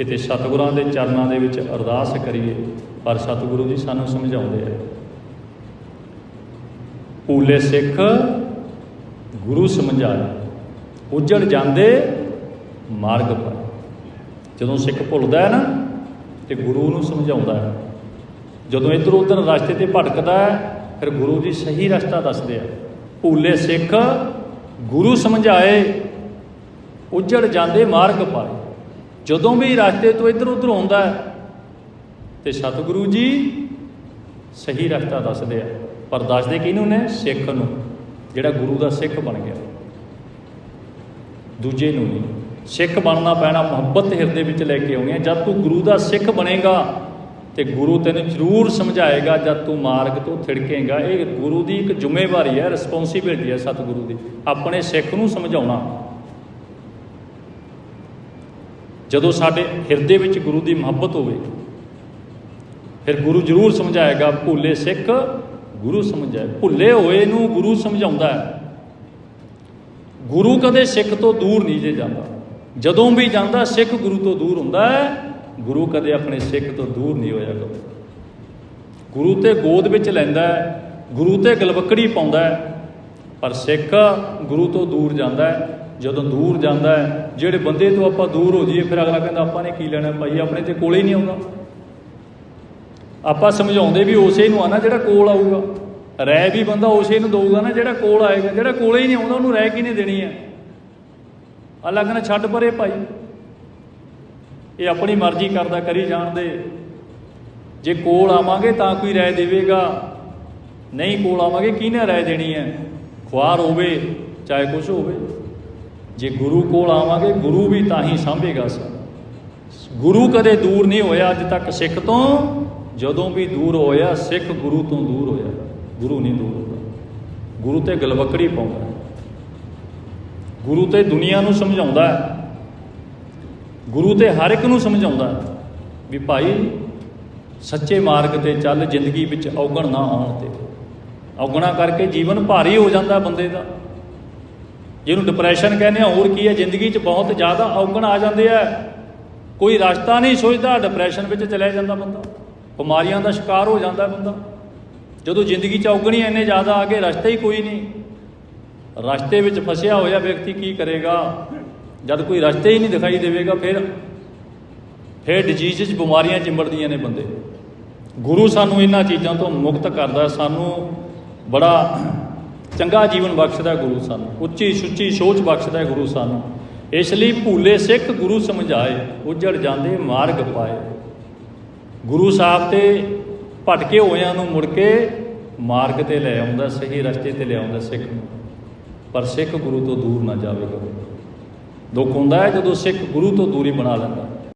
ਕਿਤੇ ਸਤਿਗੁਰਾਂ ਦੇ ਚਰਨਾਂ ਦੇ ਵਿੱਚ ਅਰਦਾਸ ਕਰੀਏ, ਪਰ ਸਤਿਗੁਰੂ ਜੀ ਸਾਨੂੰ ਸਮਝਾਉਂਦੇ ਆ। ਭੂਲੇ ਸਿੱਖ, ਗੁਰੂ ਸਮਝਾਇਆ ਉਜੜ ਜਾਂਦੇ, ਮਾਰਗ ਪਰ। ਜਦੋਂ ਸਿੱਖ ਭੁੱਲਦਾ ਹੈ ਨਾ, ਤੇ ਗੁਰੂ ਨੂੰ ਸਮਝਾਉਂਦਾ ਹੈ। ਜਦੋਂ ਇੱਧਰ ਉੱਧਰ ਰਸਤੇ ਤੇ ਭਟਕਦਾ ਹੈ, ਫਿਰ ਗੁਰੂ ਜੀ ਸਹੀ ਰਸਤਾ ਦੱਸਦੇ ਆ। ਭੂਲੇ ਸਿੱਖ, ਗੁਰੂ ਸਮਝਾਏ। ਉਜੜ ਜਾਂਦੇ ਮਾਰਗ ਪਾਏ ਜਦੋਂ ਵੀ ਰਸਤੇ ਤੋਂ ਇੱਧਰ ਉੱਧਰ ਹੁੰਦਾ ਹੈ, ਤੇ ਸਤਿਗੁਰੂ ਜੀ ਸਹੀ ਰਸਤਾ ਦੱਸਦੇ ਆ। ਪਰ ਦੱਸਦੇ ਕਿਹਨੂੰ ਨੇ? ਸਿੱਖ ਨੂੰ। ਜਿਹੜਾ ਗੁਰੂ ਦਾ ਸਿੱਖ ਬਣ ਗਿਆ। ਦੂਜੇ ਨੂੰ ਨਹੀਂ। ਸਿੱਖ ਬਣਨਾ ਪੈਣਾ ਮੁਹੱਬਤ ਹਿਰਦੇ ਵਿੱਚ ਲੈ ਕੇ ਆਉਣੀ ਹੈ ਜਦ ਤੂੰ ਗੁਰੂ ਦਾ ਸਿੱਖ ਬਣੇਗਾ, ਤੇ ਗੁਰੂ ਤੈਨੂੰ ਜ਼ਰੂਰ ਸਮਝਾਏਗਾ, ਜਦ ਤੂੰ ਮਾਰਗ ਤੋਂ ਥਿੜਕੇਗਾ। ਇਹ ਗੁਰੂ ਦੀ ਇੱਕ ਜ਼ਿੰਮੇਵਾਰੀ ਹੈ ਰਿਸਪੌਂਸਿਬਿਲਟੀ ਹੈ ਸਤਿਗੁਰੂ ਦੀ। ਆਪਣੇ ਸਿੱਖ ਨੂੰ ਸਮਝਾਉਣਾ। ਜਦੋਂ ਸਾਡੇ ਹਿਰਦੇ ਵਿੱਚ ਗੁਰੂ ਦੀ ਮੁਹੱਬਤ ਹੋਵੇ, ਫਿਰ ਗੁਰੂ ਜ਼ਰੂਰ ਸਮਝਾਏਗਾ, ਭੁੱਲੇ ਸਿੱਖ ਗੁਰੂ ਸਮਝਾਏ। ਭੁੱਲੇ ਹੋਏ ਨੂੰ ਗੁਰੂ ਸਮਝਾਉਂਦਾ ਹੈ। ਗੁਰੂ ਕਦੇ ਸਿੱਖ ਤੋਂ ਦੂਰ ਨਹੀਂ ਜੇ ਜਾਂਦਾ। ਜਦੋਂ ਵੀ ਜਾਂਦਾ, ਸਿੱਖ ਗੁਰੂ ਤੋਂ ਦੂਰ ਹੁੰਦਾ ਹੈ। ਗੁਰੂ ਕਦੇ ਆਪਣੇ ਸਿੱਖ ਤੋਂ ਦੂਰ ਨਹੀਂ ਹੋਇਆ ਕਦੇ ਗੁਰੂ ਤੇ ਗੋਦ ਵਿੱਚ ਲੈਂਦਾ ਹੈ। ਗੁਰੂ ਤੇ ਗਲਵਕੜੀ ਪਾਉਂਦਾ ਹੈ। ਪਰ ਸਿੱਖ ਗੁਰੂ ਤੋਂ ਦੂਰ ਜਾਂਦਾ ਹੈ। ਜਦੋਂ ਦੂਰ ਜਾਂਦਾ ਹੈ, ਜਿਹੜੇ ਬੰਦੇ ਤੋਂ ਆਪਾਂ ਦੂਰ ਹੋ ਜਾਈਏ, ਫਿਰ ਅਗਲਾ ਕਹਿੰਦਾ, ਆਪਾਂ ਨੇ ਕੀ ਲੈਣਾ ਭਾਈ? ਆਪਣੇ ਤੇ ਕੋਲੇ ਹੀ ਨਹੀਂ ਆਉਂਦਾ। ਆਪਾਂ ਸਮਝਾਉਂਦੇ ਵੀ ਉਸੇ ਨੂੰ ਆ ਨਾ, ਜਿਹੜਾ ਕੋਲ ਆਊਗਾ। ਰਹਿ ਵੀ ਬੰਦਾ ਉਸੇ ਨੂੰ ਦਊਗਾ ਨਾ, ਜਿਹੜਾ ਕੋਲ ਆਏਗਾ। ਜਿਹੜਾ ਕੋਲੇ ਹੀ ਨਹੀਂ ਆਉਂਦਾ, ਉਹਨੂੰ ਰਹਿ ਕਿਨੇ ਦੇਣੀ ਹੈ? ਅਲੱਗ ਨਾ ਛੱਡ ਪਰੇ ਭਾਈ। ਇਹ ਆਪਣੀ ਮਰਜ਼ੀ ਕਰਦਾ, ਕਰੀ ਜਾਣ ਦੇ। ਜੇ ਕੋਲ ਆਵਾਂਗੇ ਤਾਂ ਕੋਈ ਰਾਏ ਦੇਵੇਗਾ। ਨਹੀਂ ਕੋਲ ਆਵਾਂਗੇ, ਕਿਹਨੇ ਰਾਏ ਦੇਣੀ ਹੈ? ਖੁਆਰ ਹੋਵੇ, ਚਾਹੇ ਕੁਝ ਹੋਵੇ। ਜੇ ਗੁਰੂ ਕੋਲ ਆਵਾਂਗੇ, ਗੁਰੂ ਵੀ ਤਾਂ ਹੀ ਸਾਂਭੇਗਾ ਸਾਨੂੰ ਗੁਰੂ ਕਦੇ ਦੂਰ ਨਹੀਂ ਹੋਇਆ ਅੱਜ ਤੱਕ ਸਿੱਖ ਤੋਂ। ਜਦੋਂ ਵੀ ਦੂਰ ਹੋਇਆ, ਸਿੱਖ ਗੁਰੂ ਤੋਂ ਦੂਰ ਹੋਇਆ। ਗੁਰੂ ਨਹੀਂ ਦੂਰ ਹੁੰਦਾ। ਗੁਰੂ ਤੇ ਗਲਵਕੜੀ ਪਾਉਂਦਾ ਗੁਰੂ ਤੇ ਦੁਨੀਆ ਨੂੰ ਸਮਝਾਉਂਦਾ ਹੈ। ਗੁਰੂ ਤੇ ਹਰ ਇੱਕ ਨੂੰ ਸਮਝਾਉਂਦਾ ਹੈ ਵੀ ਭਾਈ, ਸੱਚੇ ਮਾਰਗ ਤੇ ਚੱਲ, ਜ਼ਿੰਦਗੀ ਵਿੱਚ ਔਗਣ ਨਾ ਆਉਣ ਤੇ। ਔਗਣਾ ਕਰਕੇ ਜੀਵਨ ਭਾਰੀ ਹੋ ਜਾਂਦਾ ਬੰਦੇ ਦਾ। ਜਿਹਨੂੰ ਡਿਪਰੈਸ਼ਨ ਕਹਿੰਦੇ ਆ, ਹੋਰ ਕੀ ਹੈ? ਜ਼ਿੰਦਗੀ 'ਚ ਬਹੁਤ ਜ਼ਿਆਦਾ ਔਗਣ ਆ ਜਾਂਦੇ ਆ। ਕੋਈ ਰਸਤਾ ਨਹੀਂ ਸੋਚਦਾ ਡਿਪਰੈਸ਼ਨ ਵਿੱਚ ਚਲਿਆ ਜਾਂਦਾ ਬੰਦਾ। ਬਿਮਾਰੀਆਂ ਦਾ ਸ਼ਿਕਾਰ ਹੋ ਜਾਂਦਾ ਬੰਦਾ। ਜਦੋਂ ਜ਼ਿੰਦਗੀ 'ਚ ਔਗਣੀ ਇੰਨੇ ਜ਼ਿਆਦਾ ਆ ਗਏ, ਰਸਤਾ ਹੀ ਕੋਈ ਨਹੀਂ। ਰਸਤੇ ਵਿੱਚ ਫਸਿਆ ਹੋਇਆ ਵਿਅਕਤੀ ਕੀ ਕਰੇਗਾ? ਜਦ ਕੋਈ ਰਸਤੇ ਹੀ ਨਹੀਂ ਦਿਖਾਈ ਦੇਵੇਗਾ, ਫਿਰ ਫਿਰ ਡਿਜੀਜ਼ 'ਚ ਬਿਮਾਰੀਆਂ ਚਿੰਬੜਦੀਆਂ ਨੇ ਬੰਦੇ। ਗੁਰੂ ਸਾਨੂੰ ਇਹਨਾਂ ਚੀਜ਼ਾਂ ਤੋਂ ਮੁਕਤ ਕਰਦਾ ਸਾਨੂੰ ਬੜਾ ਚੰਗਾ ਜੀਵਨ ਬਖਸ਼ਦਾ ਗੁਰੂ ਸਾਨੂੰ, ਉੱਚੀ ਸੁੱਚੀ ਸੋਚ ਬਖਸ਼ਦਾ ਗੁਰੂ ਸਾਨੂੰ। ਇਸ ਲਈ ਭੂਲੇ ਸਿੱਖ ਗੁਰੂ ਸਮਝਾਏ, ਉਜੜ ਜਾਂਦੇ ਮਾਰਗ ਪਾਏ। ਗੁਰੂ ਸਾਹਿਬ ਤੇ ਭਟਕੇ ਹੋਇਆਂ ਨੂੰ ਮੁੜ ਕੇ ਮਾਰਗ ਤੇ ਲੈ ਆਉਂਦਾ, ਸਹੀ ਰਸਤੇ ਤੇ ਲੈ ਆਉਂਦਾ ਸਿੱਖ ਨੂੰ। ਪਰ ਸਿੱਖ ਗੁਰੂ ਤੋਂ ਦੂਰ ਨਾ ਜਾਵੇਗਾ। ਦੁੱਖ ਹੁੰਦਾ ਹੈ ਜਦੋਂ ਸਿੱਖ ਗੁਰੂ ਤੋਂ ਦੂਰੀ ਬਣਾ ਲੈਂਦਾ।